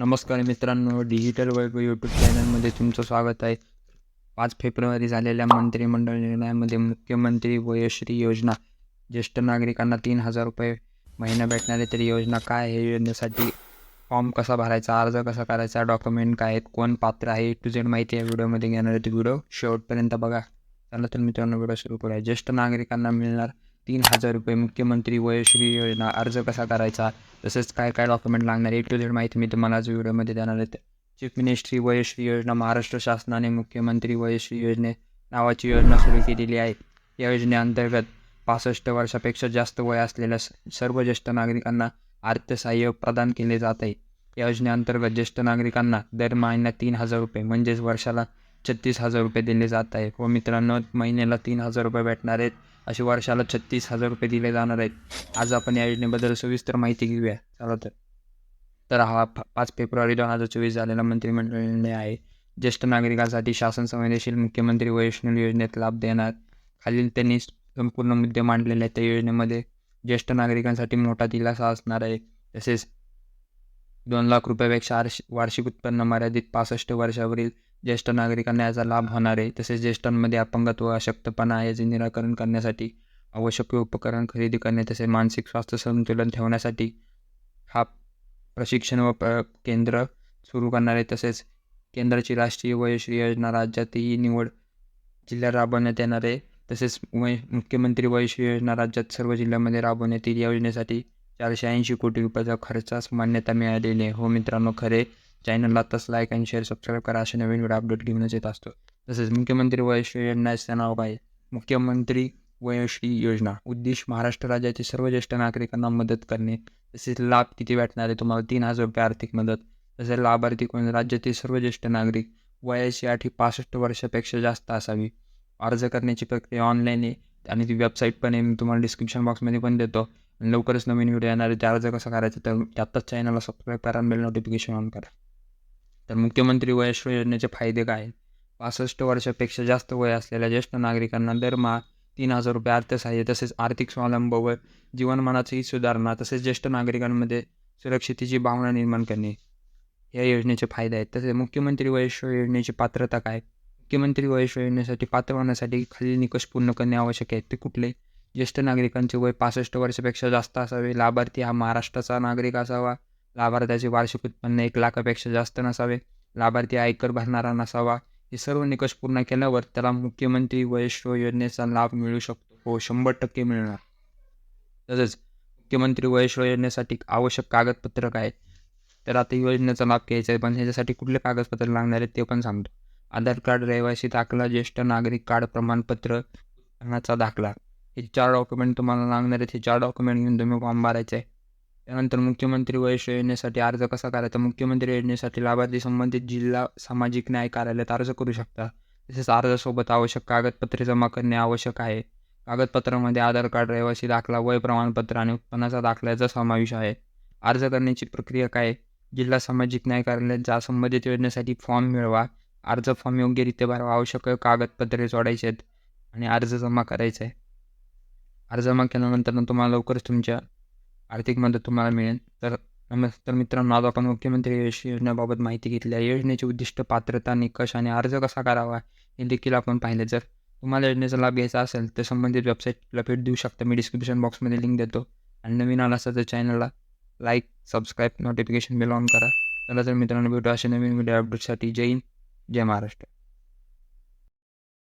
नमस्कार मित्रांनो डिजिटल वर्ग यूट्यूब चॅनलमध्ये तुमचं स्वागत आहे. पाच फेब्रुवारी झालेल्या मंत्रिमंडळ निर्णयामध्ये मुख्यमंत्री वयश्री योजना ज्येष्ठ नागरिकांना तीन हजार रुपये महिना भेटणार आहे तरी योजना काय आहे? योजनेसाठी फॉर्म कसा भरायचा? अर्ज कसा करायचा? डॉक्युमेंट काय आहेत? कोण पात्र आहे? टू झेड माहिती या व्हिडिओमध्ये घेणार आहे व्हिडिओ शेवटपर्यंत बघा. चला तर मित्रांनो व्हिडिओ सुरू करूया. ज्येष्ठ नागरिकांना मिळणार तीन हजार रुपये मुख्यमंत्री वयश्री योजना अर्ज कसा करायचा? तसेच काय काय डॉक्युमेंट लागणार? ए टू झेड माहिती मी तुम्हाला आज व्हिडिओमध्ये देणार आहे. चीफ मिनिस्ट्री वयश्री योजना महाराष्ट्र शासनाने मुख्यमंत्री वयश्री योजने नावाची योजना सुरू केलेली आहे. या योजनेअंतर्गत पासष्ट वर्षापेक्षा जास्त वय असलेल्या स- सर्व ज्येष्ठ नागरिकांना अर्थसहाय्य प्रदान केले जात आहे. या योजनेअंतर्गत ज्येष्ठ नागरिकांना दर महिन्यात तीन हजार रुपये म्हणजेच वर्षाला छत्तीस हजार रुपये दिले जात आहे. व मित्रांनो महिन्याला तीन हजार रुपये भेटणार आहेत. असे वर्षाला छत्तीस हजार रुपये दिले जाणार आहेत. आज आपण या योजनेबद्दल सविस्तर माहिती घेऊया. चला तर. तर हा पाच फेब्रुवारी दोन हजार चोवीस झालेला मंत्रिमंडळ निर्णय आहे. ज्येष्ठ नागरिकांसाठी शासन संवेदनशील मुख्यमंत्री वैष्णव योजनेत लाभ देणार. खालील त्यांनी संपूर्ण मुद्दे मांडलेले आहेत. त्या योजनेमध्ये ज्येष्ठ नागरिकांसाठी मोठा दिलासा असणार आहे. तसेच दोन लाख रुपयापेक्षा आर्श वार्षिक उत्पन्न मर्यादित पासष्ट वर्षावरील ज्येष्ठ नागरिकांना याचा लाभ होणार आहे. तसेच ज्येष्ठांमध्ये अपंगत्व अशक्तपणा याचे निराकरण करण्यासाठी आवश्यक उपकरण खरेदी करणे तसेच मानसिक स्वास्थ्य संतुलन ठेवण्यासाठी हा प्रशिक्षण व प्र केंद्र सुरू करणार आहे. तसेच केंद्राची राष्ट्रीय वयश्री योजना राज्यातही निवड जिल्ह्यात राबवण्यात येणार आहे. तसेच वय मुख्यमंत्री वयश्री योजना राज्यात सर्व जिल्ह्यामध्ये राबवण्यात येईल. या योजनेसाठी चारशे ऐंशी कोटी रुपयाचा खर्चास मान्यता मिळालेली आहे. हो मित्रांनो खरे. चॅनलला आत्ताच लाईक आणि शेअर सबस्क्राईब करा असे नवीन व्हिडिओ अपडेट घेऊनच येत असतो. तसेच मुख्यमंत्री वयश्री योजनेचं नाव काय? आहे? मुख्यमंत्री वयश्री योजना. उद्देश महाराष्ट्र राज्यातील सर्व ज्येष्ठ नागरिकांना मदत करणे. तसेच लाभ किती भेटणार आहे? तुम्हाला तीन हजार रुपये आर्थिक मदत. तसेच लाभार्थी कोण? राज्यातील सर्व ज्येष्ठ नागरिक. वयाची आठी पासष्ट वर्षापेक्षा जास्त असावी. अर्ज करण्याची प्रक्रिया ऑनलाईन आहे. आणि ती वेबसाईट पण आहे. मी तुम्हाला डिस्क्रिप्शन बॉक्समध्ये पण देतो. लवकरच नवीन व्हिडिओ येणार आहे. ते अर्ज कसा करायचं तर आत्ताच चॅनलला सबस्क्राईब करा मिळेल बेल नोटिफिकेशन ऑन करा. तर मुख्यमंत्री वयश्री योजनेचे फायदे काय आहेत? पासष्ट वर्षापेक्षा जास्त वय असलेल्या ज्येष्ठ नागरिकांना दरमहा तीन हजार रुपये अर्थसहाय्य तसेच आर्थिक स्वावलंब व जीवनमानाची सुधारणा तसेच ज्येष्ठ नागरिकांमध्ये सुरक्षितेची भावना निर्माण करणे या योजनेचे फायदे आहेत. तसेच मुख्यमंत्री वयश्री योजनेची पात्रता काय? मुख्यमंत्री वयश्री योजनेसाठी पात्र होण्यासाठी खालील निकष पूर्ण करणे आवश्यक आहे ते कुठले? ज्येष्ठ नागरिकांचे वय पासष्ट वर्षापेक्षा जास्त असावे. लाभार्थी हा महाराष्ट्राचा नागरिक असावा. लाभार्थ्याचे वार्षिक उत्पन्न एक लाखापेक्षा जास्त नसावे. लाभार्थी आयकर भरणारा नसावा. हे सर्व निकष पूर्ण केल्यावर त्याला मुख्यमंत्री वयश्री योजनेचा लाभ मिळू शकतो. हो शंभर टक्के मिळणार. तसेच मुख्यमंत्री वयश्री योजनेसाठी आवश्यक कागदपत्र काय? तर आता योजनेचा लाभ घ्यायचा आहे. पण ह्याच्यासाठी कुठले कागदपत्र लागणार आहेत ते पण सांगतो. आधार कार्ड रहिवासी दाखला ज्येष्ठ नागरिक कार्ड प्रमाणपत्र उत्पन्नाचा दाखला. हे चार डॉक्युमेंट तुम्हाला लागणार आहेत. हे चार डॉक्युमेंट घेऊन तुम्ही फॉर्म भरायचे आहे. त्यानंतर मुख्यमंत्री वयश्री योजनेसाठी अर्ज कसा करायचा? मुख्यमंत्री योजनेसाठी लाभार्थी संबंधित जिल्हा सामाजिक न्याय कार्यालयात अर्ज करू शकता. तसेच अर्जासोबत आवश्यक कागदपत्रे जमा करणे आवश्यक आहे. कागदपत्रामध्ये आधार कार्ड रहिवासी दाखला वय प्रमाणपत्र आणि उत्पन्नाचा दाखल्याचा समावेश आहे. अर्ज करण्याची प्रक्रिया काय आहे? जिल्हा सामाजिक न्याय कार्यालयात जा संबंधित योजनेसाठी फॉर्म मिळवा. अर्ज फॉर्म योग्यरित्या भरावा. आवश्यक कागदपत्रे जोडायचे आहेत आणि अर्ज जमा करायचा आहे. अर्ज जमा केल्यानंतर तुम्हाला लवकरच तुमच्या आर्थिक मदत तुम्हाला मिळेल. तर नमस्कार मित्रांनो आज आपण मुख्यमंत्री यश योजनेबाबत माहिती घेतली आहे. योजनेचे उद्दिष्ट पात्रता निकष आणि अर्ज कसा करावा हे देखील आपण पाहिलं. जर तुम्हाला योजनेचा लाभ घ्यायचा असेल तर संबंधित वेबसाईटला भेट देऊ शकता. मी डिस्क्रिप्शन बॉक्समध्ये लिंक देतो. आणि नवीन आला असेल तर चॅनलला like subscribe notification bell on करा. चला तर मित्रांनो भेटू असे नवीन व्हिडिओ अपडेटसाठी जय हिंद जय महाराष्ट्र.